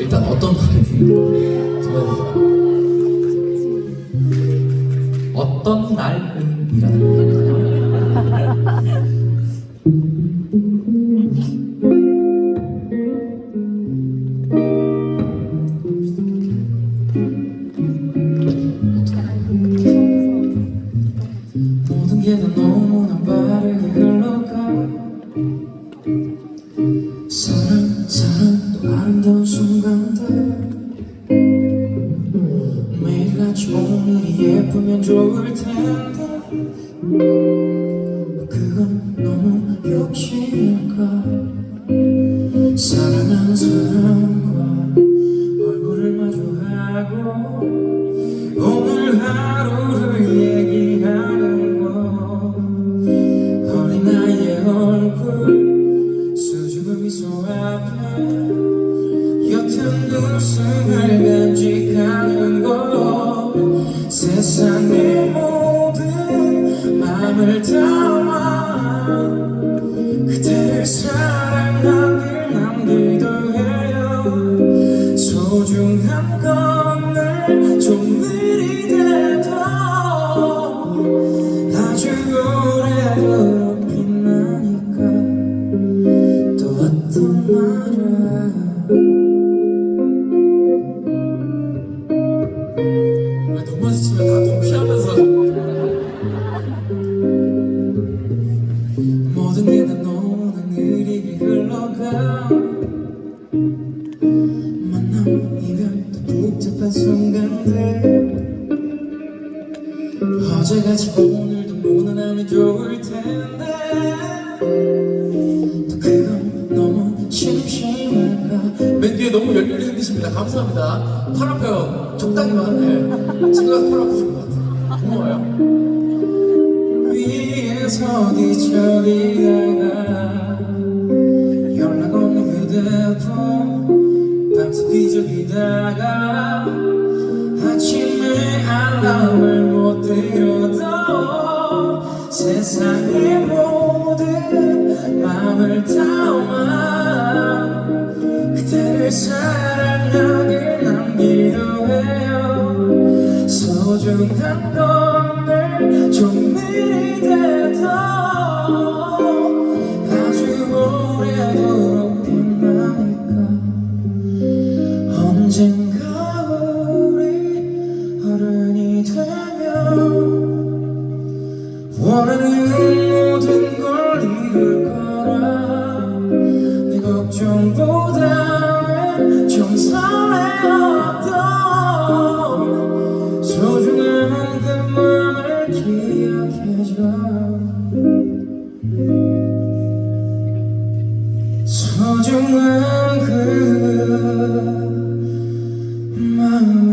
일단 어떤 들어볼까요? 어떤 날은이라는? 오늘이 예쁘면 좋을 텐데. 그건 너무 욕심일까 사랑하는 사람과 얼굴을 마주하고 오늘 하루를 얘기하는 거. 어린아이의 얼굴 수줍은 미소 앞에 옅은 웃음을 간직하는 마음을 담아 그대를 사랑하길 남기도 해요. 소중한 건늘 좀 느리대도 아주 오래도록 빛나니까 또 어떤 말을. 왜 너무 지치면 다 모든 게 다 너무나 느리게 흘러가. 만남 이별도 복잡한 순간들 어제같이 오늘도 무난하면 좋을 텐데. 또 그건 너무 심심할까. 맨 뒤에 너무 열렬히 흔드십니다. 감사합니다. 팔 아파요 적당히만 해. 친구가 팔 아프신 것 같아요 고마워요 위에서 뒤척이다가 연락 없는 휴대폰 밤새 뒤적이다가 아침에 알람을 못 들어도 세상의 모든 마음을 담아 그대를 사랑하길 남기도 해요. 소중한 건늘 좀 느리대 소중한 그 마음을